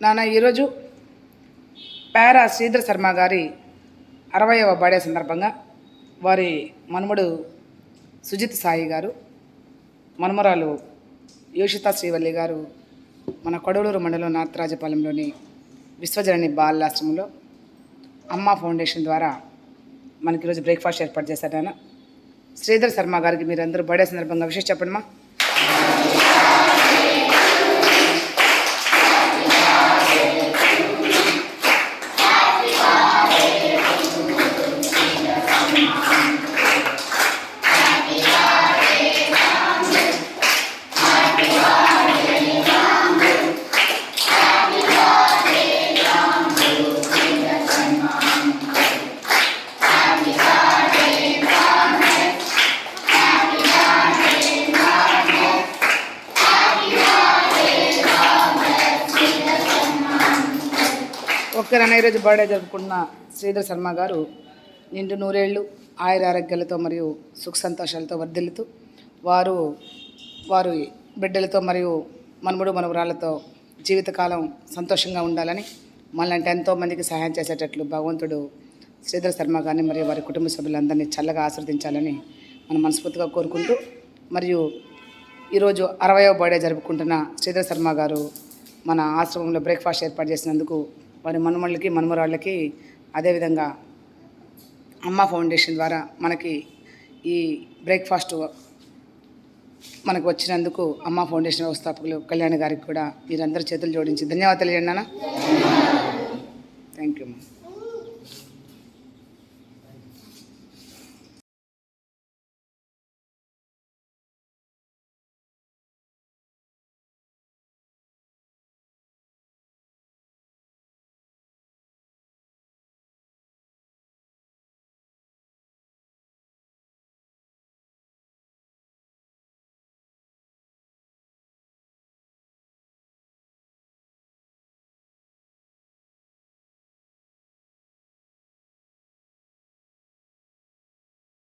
నాన్న ఈరోజు పారా శ్రీధర్ శర్మ గారి అరవయవ బర్త్డే సందర్భంగా వారి మనుమడు సుజిత్ సాయి గారు మనుమరాలు యోషిత శ్రీవల్లి గారు మన కొడవలూరు మండలం నార్తరాజపాలెంలోని విశ్వజనని బాలాశ్రమంలో అమ్మ ఫౌండేషన్ ద్వారా మనకి ఈరోజు బ్రేక్ఫాస్ట్ ఏర్పాటు చేశారు ఆయన శ్రీధర్ శర్మ గారికి మీరందరూ బర్త్డే సందర్భంగా విషయం చెప్పండి ఒక్కరన్న ఈరోజు బర్త్డే జరుపుకుంటున్న శ్రీధర్ శర్మ గారు నిండు నూరేళ్ళు ఆయుర ఆరోగ్యాలతో మరియు సుఖ సంతోషాలతో వర్ధిల్లుతూ వారు వారు బిడ్డలతో మరియు మనుమడు మనవరాలతో జీవితకాలం సంతోషంగా ఉండాలని మళ్ళంటే ఎంతోమందికి సహాయం చేసేటట్లు భగవంతుడు శ్రీధర్ శర్మ గారిని మరియు వారి కుటుంబ సభ్యులందరినీ చల్లగా ఆశీర్వదించాలని మనం మనస్ఫూర్తిగా కోరుకుంటూ మరియు ఈరోజు అరవయవ బర్త్డే జరుపుకుంటున్న శ్రీధర్ శర్మ గారు మన ఆశ్రమంలో బ్రేక్ఫాస్ట్ ఏర్పాటు చేసినందుకు వారి మనుమళ్ళకి మనుమరాళ్ళకి అదేవిధంగా అమ్మ ఫౌండేషన్ ద్వారా మనకి ఈ బ్రేక్ఫాస్ట్ మనకు వచ్చినందుకు అమ్మ ఫౌండేషన్ వ్యవస్థాపకులు కళ్యాణ్ గారికి కూడా మీరందరూ చేతులు జోడించి ధన్యవాదాలు తెలియండి నాన్న. Thank you